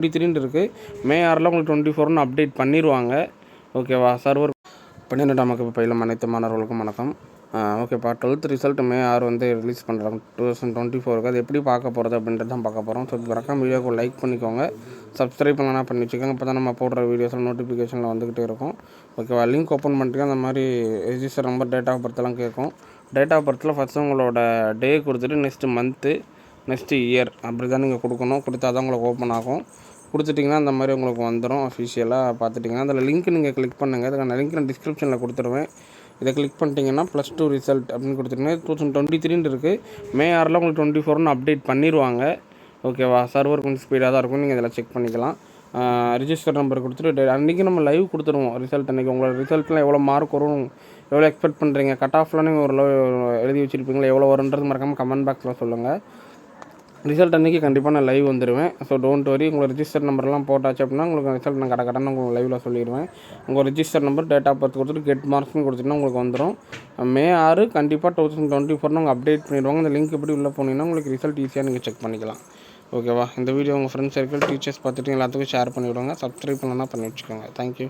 Twenty த்ரீன்னு இருக்குது மே ஆறில் உங்களுக்கு டுவெண்ட்டி ஃபோர்னு அப்டேட் பண்ணிடுவாங்க ஓகேவா சர்வர் பன்னிரெண்டாம் வகுப்பு பயிலும் அனைத்து மாணவர்களுக்கும் வணக்கம். ஓகேப்பா டுவெல்த் ரிசல்ட் மே ஆறு வந்து ரிலீஸ் பண்ணுறாங்க டூ தௌசண்ட் டுவெண்ட்டி ஃபோருக்கு அது எப்படி பார்க்க போகிறது அப்படின்றது தான் பார்க்க போகிறோம் ஸோ மறக்காம வீடியோக்கு லைக் பண்ணிக்கோங்க. சப்ஸ்கிரைப் பண்ணலாம் பண்ணி வச்சுக்கோங்க. இப்போ தான் நம்ம போடுற வீடியோஸில் நோட்டிஃபிகேஷனில் வந்துக்கிட்டே இருக்கும். ஓகேவா லிங்க் ஓப்பன் பண்ணிட்டு அந்த மாதிரி ரெஜிஸ்டர் நம்பர் டேட் ஆஃப் பர்த்லாம் கேட்கும். டேட் ஆஃப் பர்த்தில் ஃபஸ்ட்டு உங்களோட டே கொடுத்துட்டு நெக்ஸ்ட்டு மந்த்து நெக்ஸ்ட்டு இயர் அப்படி தான் நீங்கள் கொடுக்கணும். கொடுத்தா தான் உங்களுக்கு ஓப்பன் ஆகும். கொடுத்துட்டிங்கன்னா அந்த மாதிரி உங்களுக்கு வந்துடும் அஃபிஷியலாக பார்த்துட்டிங்கன்னா. அதில் லிங்க் நீங்கள் கிளிக் பண்ணுங்கள் அதுக்கான லிங்க் நான் டிஸ்கிரிப்ஷனில் கொடுத்துருவேன். இதை கிளிக் பண்ணிட்டீங்கன்னா ப்ளஸ் டூ ரிசல்ட் அப்படின்னு கொடுத்துட்டிங்கன்னா டூ தௌசண்ட் டுவெண்ட்டி த்ரீன்னு இருக்குது மே ஆறில் உங்களுக்கு டுவெண்ட்டி ஃபோர்னு அப்டேட் பண்ணிடுவாங்க ஓகேவா சர்வர் கொஞ்சம் ஸ்பீடாக தான் இருக்கும். நீங்கள் இதில் செக் பண்ணிக்கலாம். ரிஜிஸ்டர் நம்பர் கொடுத்துட்டு அன்றைக்கி நம்ம லைவ் கொடுத்துருவோம். ரிசல்ட் அன்றைக்கி உங்களோட ரிசல்ட்லாம் எவ்வளோ மார்க் வரும் எவ்வளோ எக்ஸ்பெக்ட் பண்ணுறீங்க கட் ஆஃப்லாம் நீங்கள் ஓரளவு எழுதி வச்சுருப்பீங்களா எவ்வளோ வருன்றது மறக்காமல் கமெண்ட் பாக்ஸில் சொல்லுங்கள் ரிசல்ட் அன்றைக்கி கண்டிப்பாக நான் லைவ் வந்துடுவேன் ஸோ டோன்ட் வரி உங்கள் ரிஜிஸ்டர் நம்பர்லாம் போட்டாச்சு அப்படின்னா உங்களுக்கு ரிசல்ட் நான் கடை கடன் உங்களுக்கு லைவில் சொல்லிடுவேன். உங்கள் register number date of birth கொடுத்துட்டு கெட் மார்க்ஸ்னு கொடுத்துட்டுனா உங்களுக்கு வந்துடும் மே ஆறு கண்டிப்பாக டூ தௌசண்ட் டுவெண்ட்டி ஃபோர்னு உங்கள் அப்டேட் பண்ணிடுவாங்க. இந்த லிங்க் எப்படி உள்ளே போனீங்கன்னா உங்களுக்கு ரிசல்ட் ஈஸியாக நீங்கள் செக் பண்ணிக்கலாம். ஓகேவா இந்த வீடியோ உங்கள் ஃப்ரெண்ட்ஸ் சர்க்கிள் டீச்சர்ஸ் பார்த்துட்டு எல்லாத்துக்கும் ஷேர் பண்ணிவிடுவாங்க சப்ஸ்கிரைப் பண்ணலாம் பண்ணி வச்சுக்கோங்க. தேங்க்யூ